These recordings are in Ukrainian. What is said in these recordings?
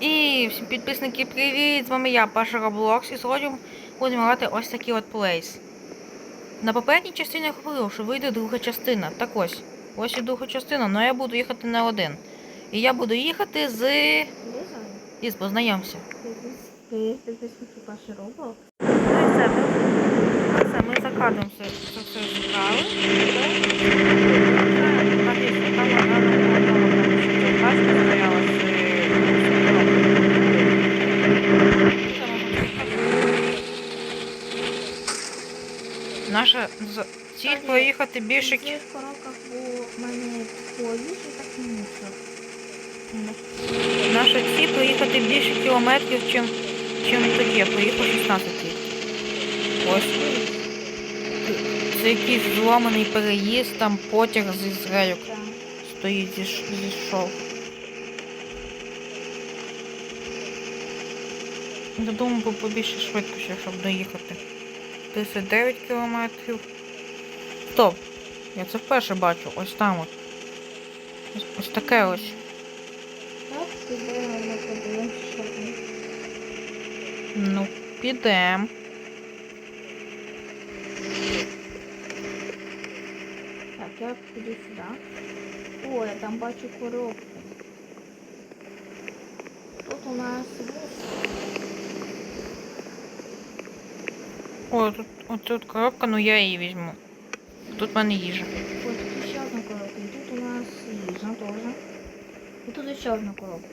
І всім підписники, привіт! З вами я, Паша Роблокс, і сьогодні будемо грати ось такий от плейс. На попередній частині я говорив, що вийде друга частина. Так ось, ось і друга частина, але я буду їхати не один. І я буду їхати з. Із, познайомся. Підписники Паші. Ну і все, ми, все, ми за кадром все, це все зібрали. Так, якщо там одна бачка стояла з Наша ціль проїхати більше В кі... цих коробках в мене повіше, так і. Наша ціль проїхати більше кілометрів, чим, чим тоді. Я проїхав 16 тільки. Ось. Це якийсь зламаний переїзд, там потяг з Ізраїлю стоїть зійшов. Додому по- побільше швидкості, щоб доїхати. 39 кілометрів. Стоп! Я це вперше бачу. Ось там от. Ось, ось таке ось. Так, підемо ми подивимося, що там. Ну, підем. Так, я піду сюди. О, я там бачу коробку. Тут у нас О, тут, от тут коробка, ну я її візьму. Тут в мене їжа. Ось тут ще одна коробка. І тут у нас їжа теж. І тут ще одна коробка.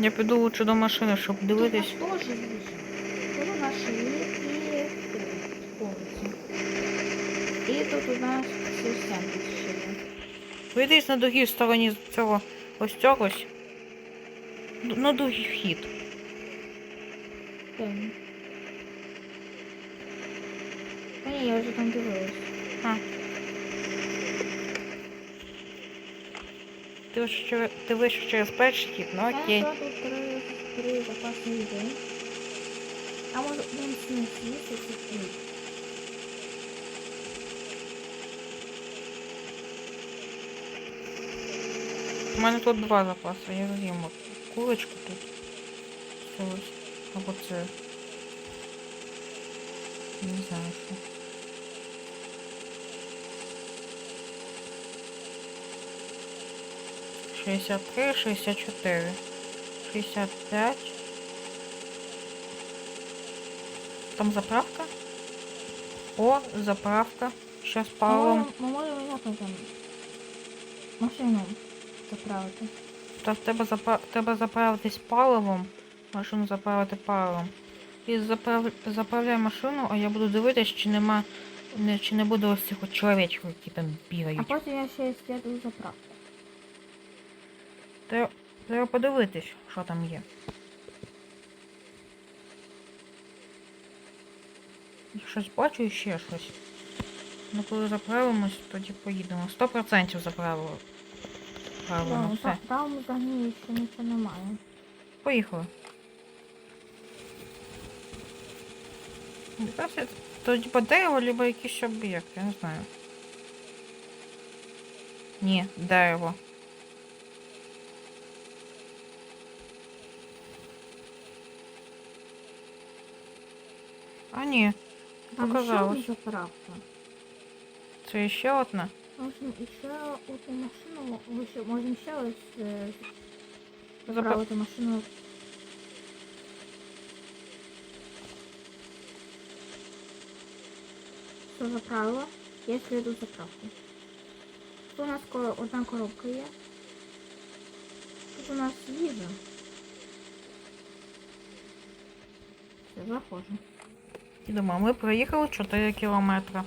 Я піду лучше до машини, щоб дивитись. Тут у нас теж їжа. Тут у нас і повністю. І тут у нас тут ще є. Вийдись на другій стороні цього ось цього. ось. Д- На другий вхід. Певно. Та ні, я вже там дивилась. А. Ти вийшов через, ти вийшов через перший хід, ну окей. Я тут три, три запасні їди. А може він з'їсти ці хліб? У мене тут два запаси, я з'їм от курочку тут. Це ось. Або це. Не знаю що. Шістдесят три, шістдесят чотири. Шістдесят п'ять. Там заправка? О, заправка. Сейчас паливом. Ми можемо як там машину заправити. Так, треба, запа... треба заправитись паливом. Машину заправити паливом. І заправ... заправляй машину, а я буду дивитись, чи нема. Чи не буде ось цих от чоловічків, які там А бігають. потім я ще сліду заправку. Треба, треба подивитись, що там є. Я Щось бачу і ще щось. Ну коли заправимось, тоді поїдемо. 100% заправили. Правильно, все. Там, там взагалі ще нічого немає. Поїхали. То типа дерево, либо якийсь об'єкт, я не знаю. Ні, дерево. А ні, Там показалось. ще одна заправка. Це ще одна. Можемо ще одну машину, ми ще можемо ще ось е, Запра- заправити машину. Все заправила. Я сліду заправку. Тут у нас ко- одна коробка є. Тут у нас їжа. Все, заходжу. Думаю, ми проїхали 4 кілометри.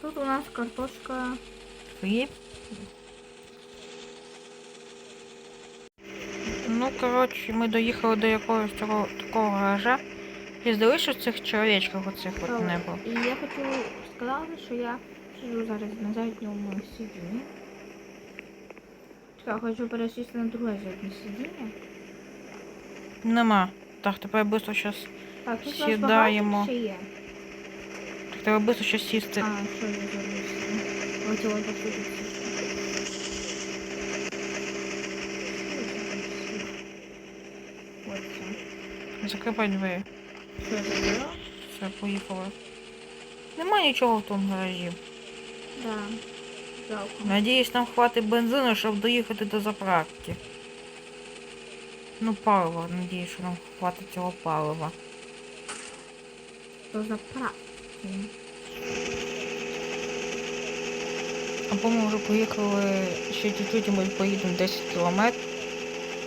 Тут у нас картошка. Хліб. Ну, коротше, ми доїхали до якогось такого, такого гаража. І здали, що цих чоловічків оцих от не було. І я хочу сказати, що я сиджу зараз на задньому сидінні. Я хочу пересісти на друге заднє сидіння. Нема. Так, тепер швидко щас. Так, тут у нас Сідаємо. багато ще є. Так, треба швидко щас сісти. А, що я зробив? Ось ось ось ось. Закривай двері. Що я зробила? Все, поїхали. Нема нічого в тому гаражі. Да. Жалко. Надіюсь, нам хватить бензину, щоб доїхати до заправки. Ну, палива, надіюсь, що нам хватить цього палива. То заправки. Або ми вже поїхали ще чуть-чуть, і ми поїдемо 10 кілометрів.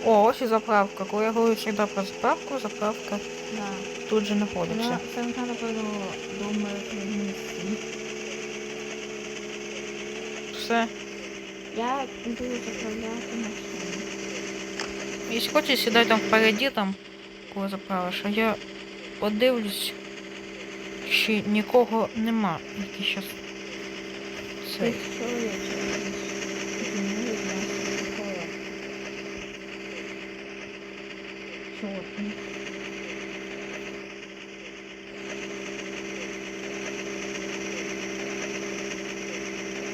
О, ось і заправка. Коли я говорю завжди про заправку, заправка Да. тут же знаходиться. Вона саме напевно дома місці. Все. Я буду заправляти машину. Якщо хочеш, сідай там впереді, там, коли заправиш, а я подивлюсь, чи нікого нема, який щас цей.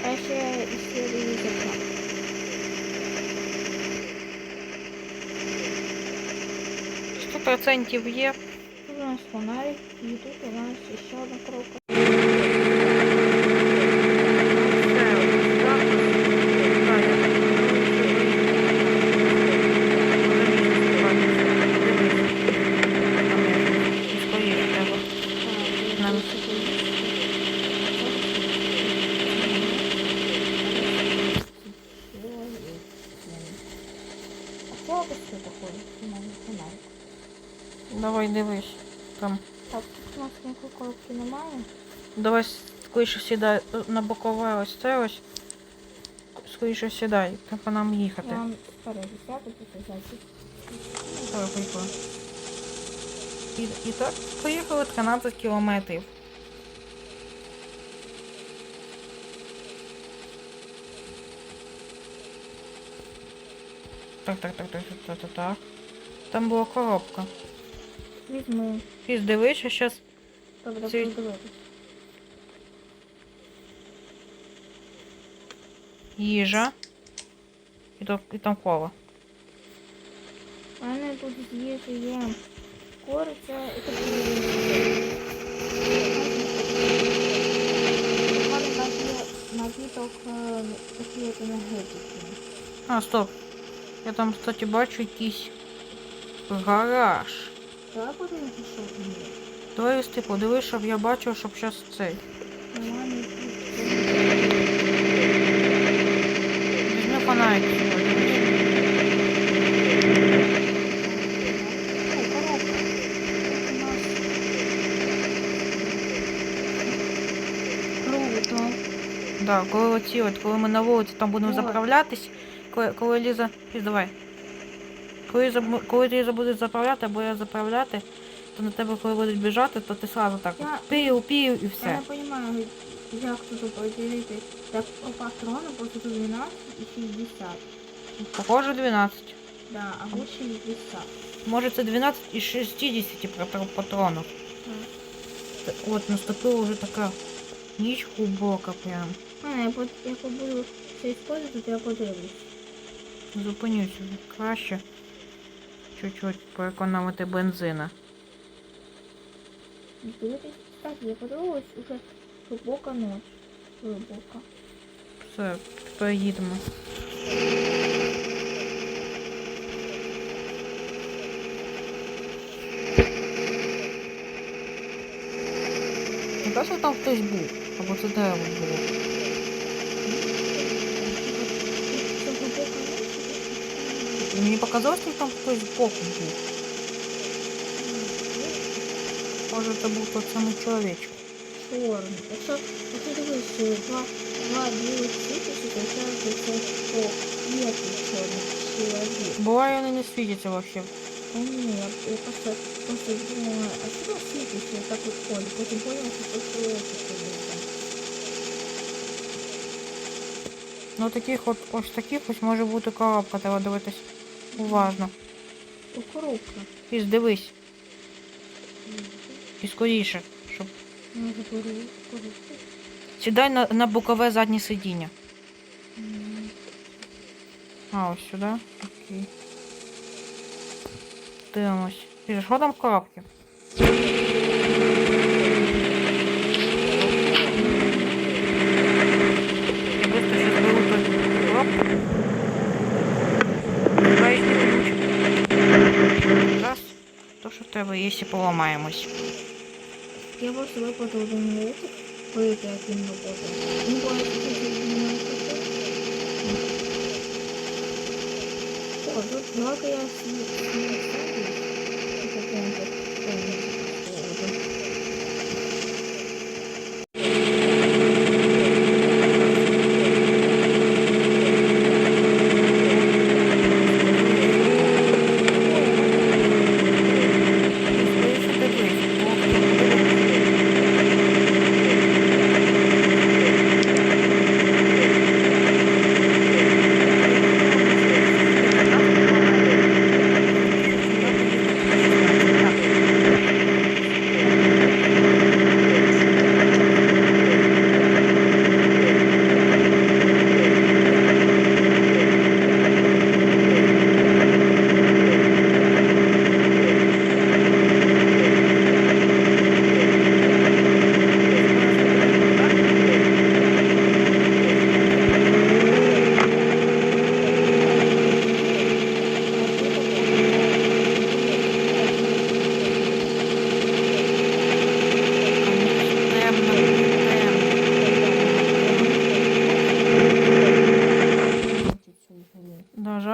А ще історії заправки. Сто процентів є. У нас фонарик, і тут у нас ще одна коробка. Нам. А що ось це таке? У мене фонарик. Давай дивись. Там. Так, тут у нас ніякої коробки немає. Давай скоріше сідай на бокове ось це ось. Скоріше сідай, по нам їхати. Я вам спереду сяду. Давай, поїхали. І, і так поїхали 13 кілометрів. Так, так, так, так, так, так, так. Там була коробка. Візьму. І дивись, що зараз Добре, Ці- їжа. І, то, і там кола. У мене тут з їжі є кориця і напіток енергетики. А, стоп. Я там, кстати, бачу якийсь гараж. Давай подивимося, що там є. Давай ти подивись, щоб я бачив, щоб зараз цей. Нормальний тут. Візьми фонарик. сьогодні. Ой, коробка. Тут у нас круто. Да, коли оці от, коли ми на вулиці там будемо заправлятись, коли, коли Ліза. Ліз, давай. Коли, коли Ліза буде заправляти, або я заправляти, то на тебе, коли будуть біжати, то ти сразу так Я- пів, пів і Я все. не розумію, як тут поділити. Так по патрону, тут 12 і 60. Похоже 12. Да, або 60. Може це 12 із 60 патр- патронів. Т- От наступила вже така ніч глибока прям. А, я, под- я буду це использувати, то я подивлюсь. Зупинюся краще. Чуть-чуть поекономити бензина. Дивитись. Так, я подивилась, уже глибока ночь. Глибока. Все, тепер їдемо. Не кажу, там хтось був, або це дерево було. Це глибока ночь? І мені показалось, що там хтось збоку був. Може це був той самий чоловічок. Чорний. Якщо, дивись, два, два білих світочі, то це це о, є чорний чоловік. Буває, вони не світяться вообще. Ні, я, просто, просто думала, а що світиться так от ходить? Потім поняла, що чоловік ходить. Ну таких от ось таких ось може бути коробка, треба дивитись уважно. Коробка. І дивись, і скоріше, щоб. Сідай на, на бокове заднє сидіння. А, ось сюди. Окей. Дивимось. Ти що там ключ. Раз. То, що є, і поламаємось. Я просто виплатив один летик, один як Ну, роботає. что буде О, тут давай-ка я не собі оставлю. Це прям так, е,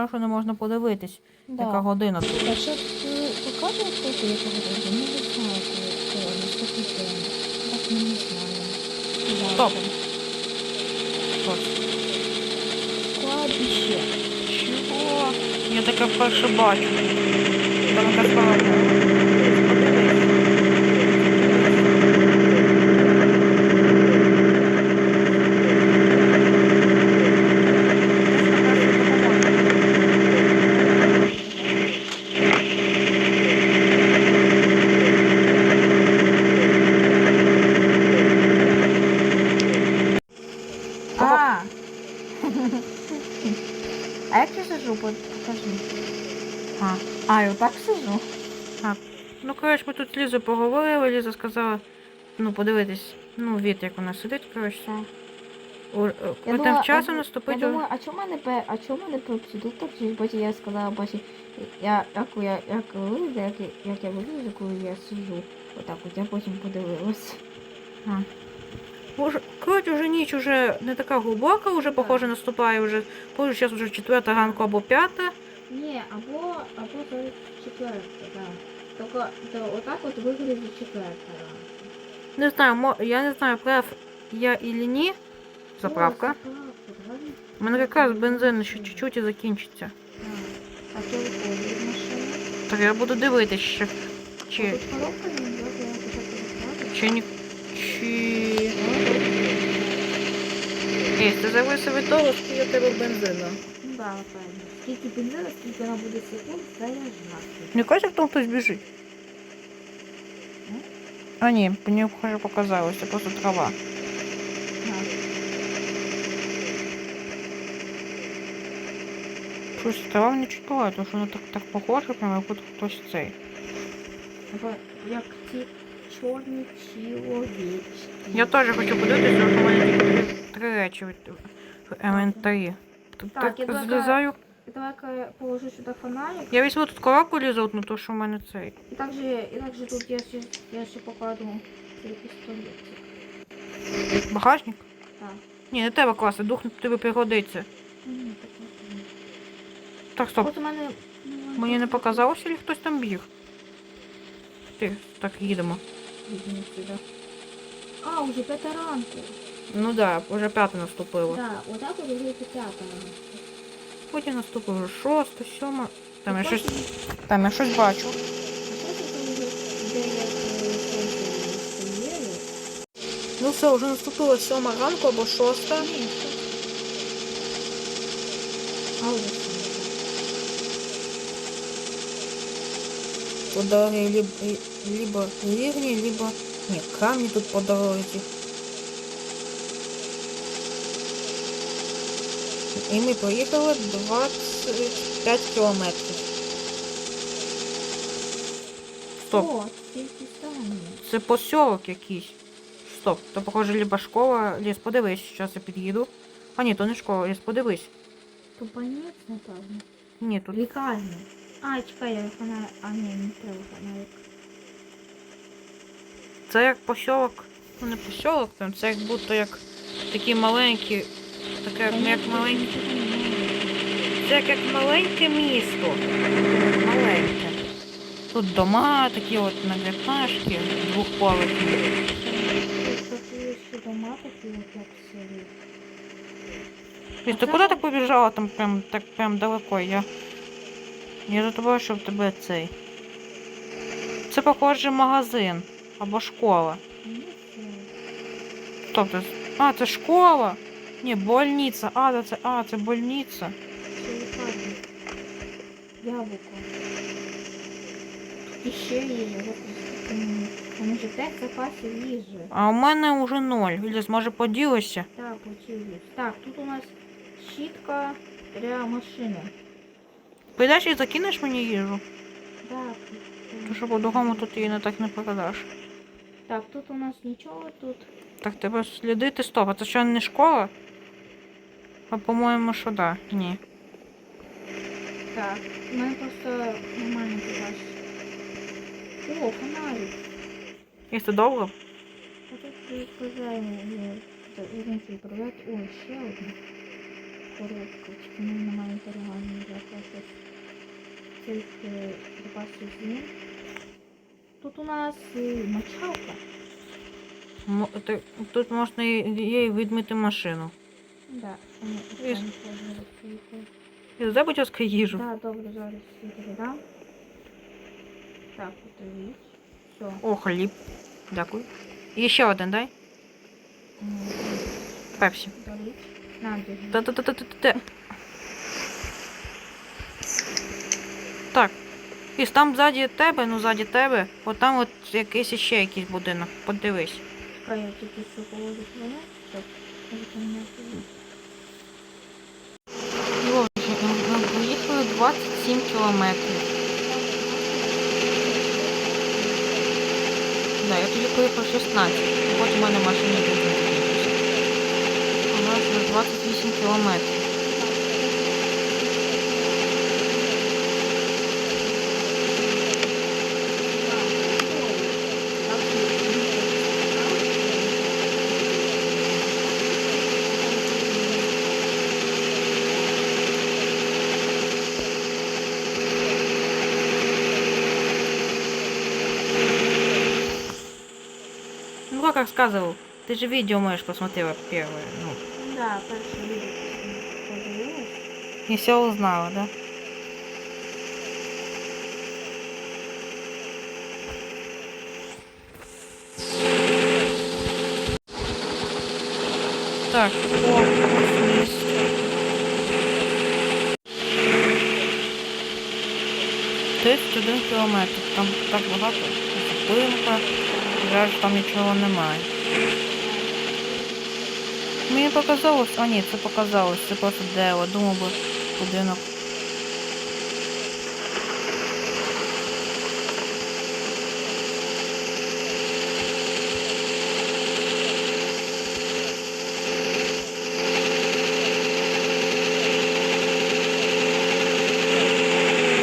Що не можна подивитись, Да. яка година тут. Якщо ти показуєш фото, яка година, ми не знаю, коли наступний день. Так не знаю. Стоп. Кладбище. Чого? Я таке вперше бачу. Там якась коробка. Подивись. А. А як я сижу? Под- Покажи. А. А, я так сижу? Ну, коротше, ми тут з Лізою поговорили, Ліза сказала, ну, подивитись, ну, від, як вона сидить, коротше. У- е, Я Тим думала, часом я- наступить. Я думаю, а чому мене пе, а чому мене пропсидутор? Чи бачі я сказала, бачі, я, як я, як вилізу, як, я- як я вилізу, коли я сижу. Отак от я потім подивилась. Боже, коротше, вже ніч уже не така глибока, вже, похоже, наступає вже, боже, зараз вже четверта ранку або п'ята. Ні, або, або зараз четверта, так. Тільки то отак от виглядить четверта. Не знаю, мо, я не знаю, прав я или ні. Заправка. У мене якраз бензин ще чуть-чуть і закінчиться. А то виходить машина. Так я буду дивитись ще. Чи, Тут коробка не я почав чи ні. Чи. Ей, ти зависив від того, в тебе бензину. Ну да, напевно. Скільки бензину, скільки вона буде секунд, заряджати. Не кажуть, як там хтось біжить. А ні, мені вже показалось, це просто трава. Щось трава не чекала, тому що вона так, так похоже, прямо як от хтось цей. Або як ті чорні чоловічки. Я теж хочу подивитися, тому що в мене тільки три, три речі в в інвентарі. Тут Так, так, я злізаю. Давай-ка я положу сюди фонарик. Я візьму тут коробку лізотну, то що в мене цей. І також, і також тут я ще, я ще покладу цей пістолет. Багажник? Так. Ні, не треба класти, дух тобі пригодиться. Ні, так не. Так, стоп. От у мене... Мені не показалося, чи хтось там біг. Ти, так, їдемо. Видно сюди. А, уже п'ята ранку. Ну да, вже п'яте наступило. Да, отак от вже п'ята ранку. Потім наступило вже шосте, сьоме. Там я Ну, щось, потім- там я щось бачу. А щось це вже де як е, сонце встає. Ну все, вже наступило сьома ранку або шоста. Ні, що? А, уже сонце. По дороге либо, либо ливни, либо... Нет, камни тут по дороге. І ми проїхали 25 кілометрів. Стоп. О, це посілок якийсь. Стоп, то похоже либо школа, ліс, подивись, зараз я під'їду. А ні, то не школа, ліс, подивись. То больниць, напевно. Ні, тут. Лікарня. А, чекай, я фонарик. А, ні, не треба фонарик. Це як посілок. Ну не посілок, там, це як будто як такі маленькі. Таке як тут маленькі. нічого. Це як, як маленьке місто. Маленьке. Тут дома такі от нагрітнашки, двохповерхні. Тут є ще дома такі, от як в селі. Ліс, ти куди так побіжала там прям так прям далеко? Я. Я за тобою, щоб тебе цей. Це похоже магазин або школа. Це Тобто. А, це школа? Ні, больниця. А, да, це, а, це больниця. це лікарня. Яблуко. Тут іще є, ось. Вони ж п'ять запасів їжі. А у мене вже ноль. Ліс, може поділися? Так, учились. Так, тут у нас щітка для машини. Підеш і закинеш мені їжу? Так. Тому що по-другому тут її не так не продаш. Так, тут у нас нічого, тут. Так тебе слідити стоп. А це що не школа? А по-моєму, що да. Ні. Так, у мене просто нормально побачиш. О, фонарик. І це довго? А тут бажаємо один відправляти. О, ще одна коробка. Тільки в мене немає перегальної для просто цих запасів змін. Тут у нас мочалка. Тут можна їй відмити машину. Да, І- там. І будь ласка, їжу. Так, добре, зараз я тобі. Так, подивись. Все. О, хліб. Дякую. І ще один дай. Пепсі. Болить. На, держи. Та-та-та-та-та. Так. І там ззаді тебе, ну ззаді тебе, от там от якийсь ще якийсь будинок. Подивись. Чекай, я тільки що положу. Щоб виконати. Боже, ми проїхали 27 кілометрів. Да, я тоді поїхав 16, хоч у мене машина закінчився. У нас вже 28 кілометрів. Ну как рассказывал, ты же видео, можешь, посмотрела первое. Ну, Да, перше відео подивилась. и все узнала, да? Так, о, ось місце. Тридцять один кілометр. Там так багато. Зупинка. Жаль, там нічого немає. Мені показалось, а ні, це показалось, це просто дерево, думав би будинок.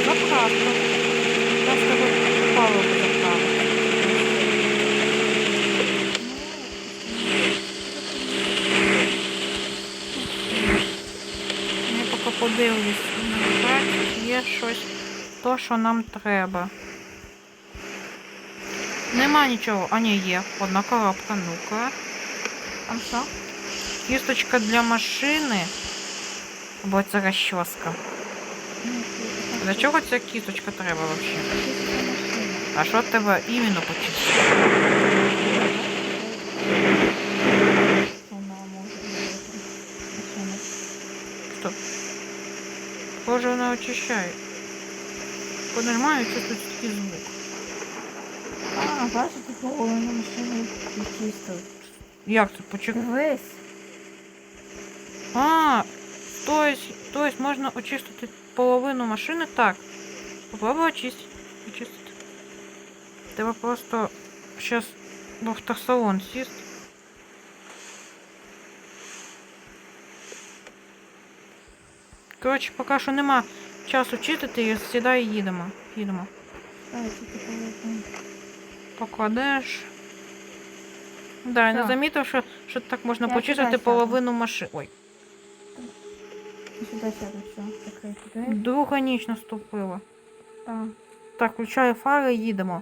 Заправка. Я з тебе паливо заправити. Я поки подивлюсь на карті, є щось, то, що нам треба. Нема нічого. А ні, є. Одна коробка, ну-ка. Там що? Кісточка для машини. Або це розчоска. Для чого ця кісточка треба взагалі? А що тебе іменно почистити? Стоп. Похоже, вона очищає. Понажимаю, що тут такий звук. А, бачите, половину машини відчистив. Як це? Почекай. Дивись. А, то есть, то есть можна очистити половину машини? Так. Попробуй очистити. Очистити. Треба просто зараз в автосалон сісти. Коротше, поки що нема часу чистити, сідай і їдемо. Їдемо. Покладеш. Да, я не замітив, що, що так можна Я почистити сюди сяду. половину машини. Ой, Сюди сяду, все. Закрити двері. друга ніч наступила. Так. Так, включаю фари, їдемо.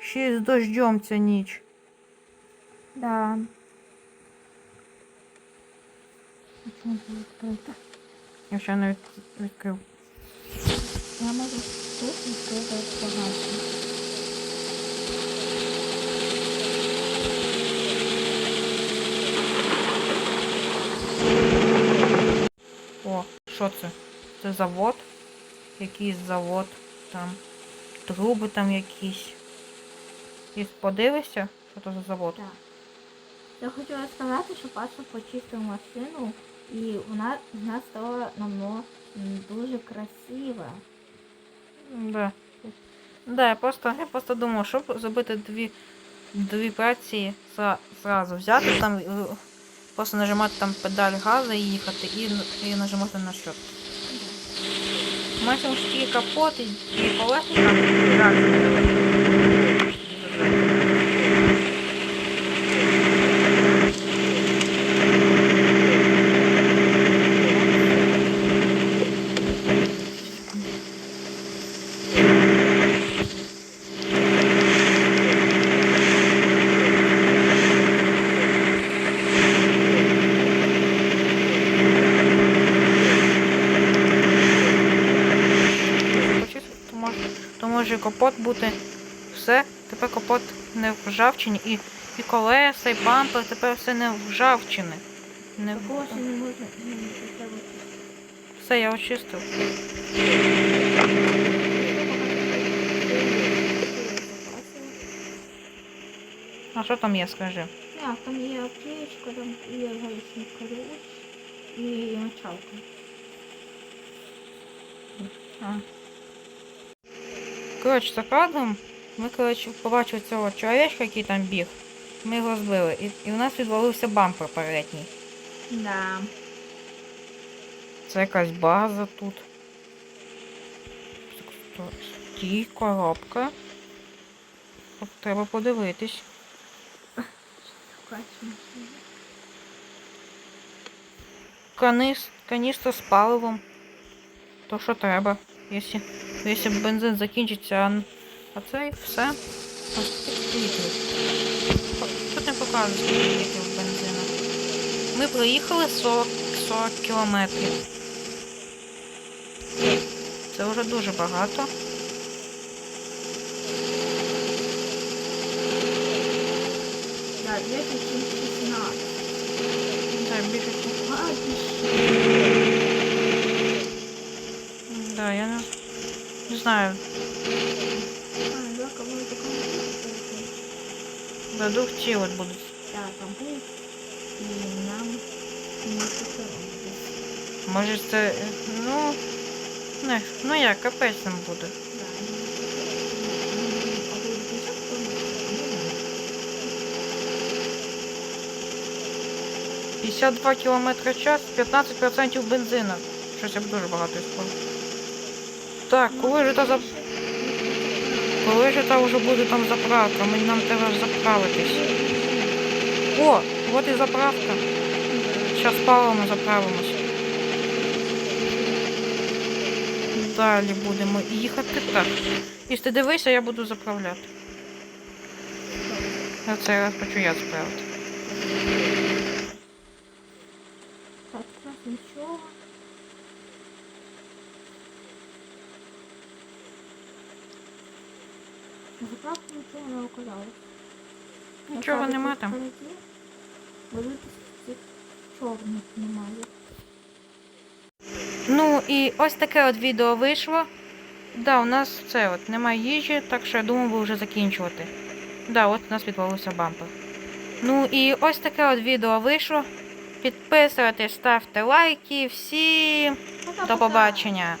Ще й з дождем ця ніч. Да. А це відкрито? Я ще навіть відкрив. Я можу тут відкрити багато. О, що це? Це завод? Якийсь завод там. Труби там якісь. І подивишся, що це за завод? Так. Я хотіла сказати, що Паша почистив машину і вона нас стала намного дуже красива. Да. Да, я просто, я просто думав, щоб зробити дві, дві праці зразу взяти там, е, просто нажимати там педаль газу і їхати і, і нажимати на щот. Максимум стільки тільки капот і, і колеса там далі. Почистити, то може, може капот бути все. Тепер капот не в ржавчині і, і колеса, і бампер, тепер все не в ржавчини. Не в... Все, я очистив. А що там є, скажи? Так, там є аптечка, там є гаечний ключ і мочалка. А. Коротше, за кадром ми, коротше, побачили цього чоловічка, який там біг. Ми його збили. І, і у нас відвалився бампер передній. Да. Це якась база тут. Стій, коробка. От Треба подивитись. Канис, каністра з паливом. То що треба. Якщо, якщо бензин закінчиться, а, це і все. Тут літрів. По- Що ти показуєш скільки літрів бензину? Ми проїхали 40, 40 кілометрів. Це вже дуже багато. Да, 216. Так, більше. Да, я не, не знаю. Да, двох тіл будуть. Так, там був. І нам не. Може це. е, Ну. Не, ну як, капець нам буде. Да, а ви десятку? 52 км в час, 15% бензину. Щось я б дуже багато іспользую. Так, коли ж та зап... Коли ж та вже буде там заправка? Мені нам треба заправитись. О, от і заправка. Зараз паливом заправимось. Далі будемо їхати так. Якщо ти дивися, я буду заправляти. На цей раз хочу я заправити. Так, у нас нічого. Нічого не. Нічого нема там. Чорних немає. Ну і ось таке от відео вийшло. Да, у нас це от немає їжі, так що я думаю, ви вже закінчувати. Да, от у нас відвалився бампер. Ну і ось таке от відео вийшло. Підписуйтесь, ставте лайки. Всім до побачення.